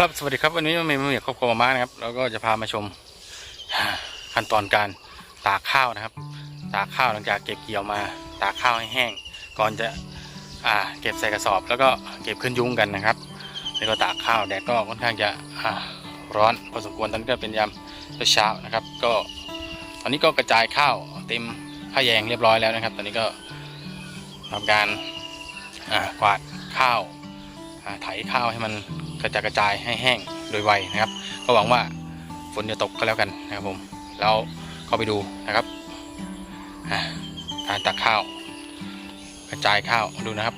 ครับสวัสดีครับวันนี้มีมีครอบครัวมาม่านะครับ แล้วก็จะพามาชมขั้นตอนการตากข้าวนะครับ ตากข้าวหลังจากเก็บเกี่ยวมา ตากข้าวให้แห้ง ก่อนจะอ่าเก็บใส่กระสอบ แล้วก็เก็บขึ้นยุ้งกันนะครับ แล้วก็ตากข้าวแดดก็ค่อนข้างจะร้อนพอสมควรตอนนี้ก็เป็นยามเช้านะครับ ก็ตอนนี้ก็กระจายข้าวเต็มผ้าแยงเรียบร้อยแล้วนะครับ ตอนนี้ก็ทำการกวาดข้าวไถข้าวให้มัน กระจายกระจายให้แห้งโดยไวนะครับ ก็หวังว่าฝนจะตกก็แล้วกันนะครับผมแล้วเข้าไปดูนะครับการตักข้าว กระจายข้าวดูนะครับ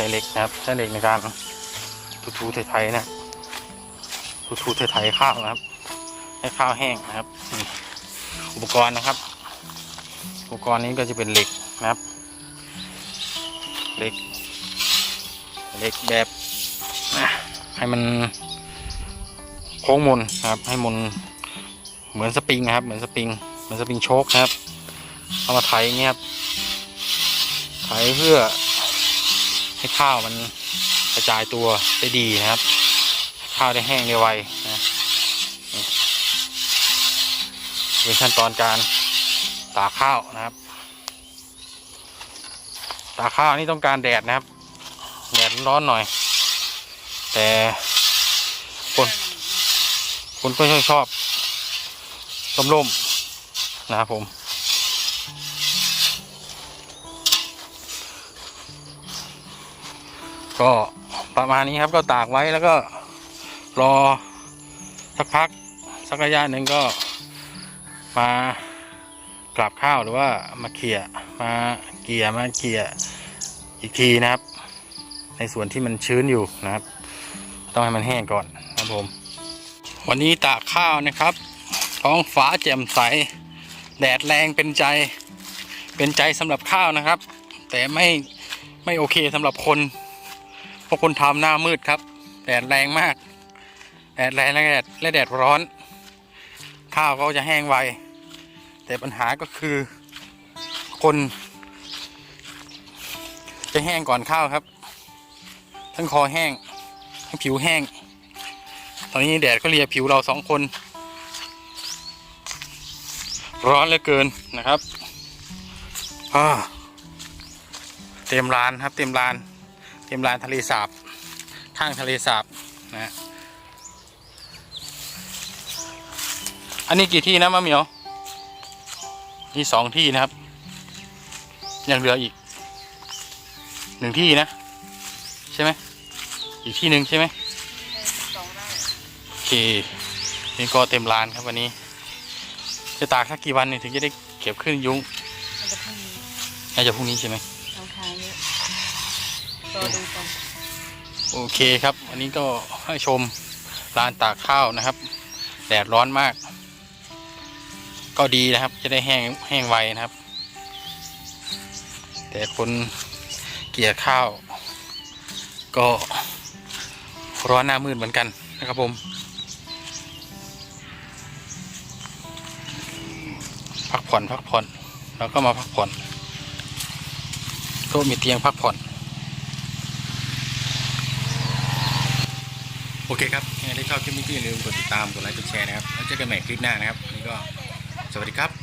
ช้เหล็กนะครับใช้เหล็กในการทูๆไทยๆนะทูๆไทยๆข้าวนะครับ ให้ข้าวแห้งนะครับ อุปกรณ์นะครับ อุปกรณ์นี้ก็จะเป็นเหล็กนะครับเหล็กเหล็กแบบให้มันโค้งมนครับ ให้มนเหมือนสปริงนะครับ เหมือนสปริงเหมือนสปริงโชคนะครับเอามาไถอย่างเงี้ยครับไถเพื่อ ให้ข้าวมันกระจายตัวได้ดีนะครับ ข้าวได้แห้งได้ไวนะเป็นขั้นตอนการตากข้าวนะครับ ตากข้าวนี่ต้องการแดดนะครับ แดดร้อนหน่อย แต่คนคนก็ชอบชอบร่มๆนะครับผม ก็ประมาณนี้ครับก็ตากไว้แล้วก็รอสักพักสักระยะหนึ่งก็มากลับข้าวหรือว่ามาเขี่ยมาเกี่ยมาเกี่ยอีกทีนะครับ ในส่วนที่มันชื้นอยู่นะครับ ต้องให้มันแห้งก่อนนะครับผม วันนี้ตากข้าวนะครับ ท้องฟ้าแจ่มใส แดดแรงเป็นใจ เป็นใจสำหรับข้าวนะครับ แต่ไม่ไม่โอเคสำหรับคน เพราะคนทำหน้ามืดครับ แดดแรงมากแดดแรงและแดดและแดดร้อน ข้าวก็จะแห้งไว แต่ปัญหาก็คือ คน จะแห้งก่อนข้าวครับ ทั้งคอแห้ง ทั้งผิวแห้ง ตอนนี้แดดก็เลียผิวเราสองคน ร้อนเหลือเกินนะครับอ่าเต็มลานครับเต็มลาน เต็มลานทะเลสาบ ข้างทะเลสาบนะฮะอันนี้กี่ที่นะมะเหมียวนี่สองที่นะครับ ยังเหลืออีกหนึ่งที่นะ ใช่ไหมอีกที่หนึ่งใช่ไหมสองไร่โอเคนี่ก็เต็มลานครับวันนี้ จะตากสักกี่วันเนี่ยถึงจะได้เก็บขึ้นยุ้งมันจะพรุ่งนี้น่าจะพรุ่งนี้ใช่ไหม รอดูกันโอเคครับ วันนี้ก็ให้ชมลานตากข้าวนะครับ แดดร้อนมาก ก็ดีนะครับ จะได้แห้งแห้งไวนะครับ แต่คนเกี่ยข้าว ก็ร้อนหน้ามืดเหมือนกันนะครับผมพักผ่อนพักผ่อน แล้วก็มาพักผ่อน ก็มีเตียงพักผ่อน โอเคครับถ้าชอบคลิปนี้ก็อย่าลืมกดติดตาม กดไลค์ กดแชร์นะครับ แล้วเจอกันใหม่คลิปหน้านะครับ นี่ก็สวัสดีครับ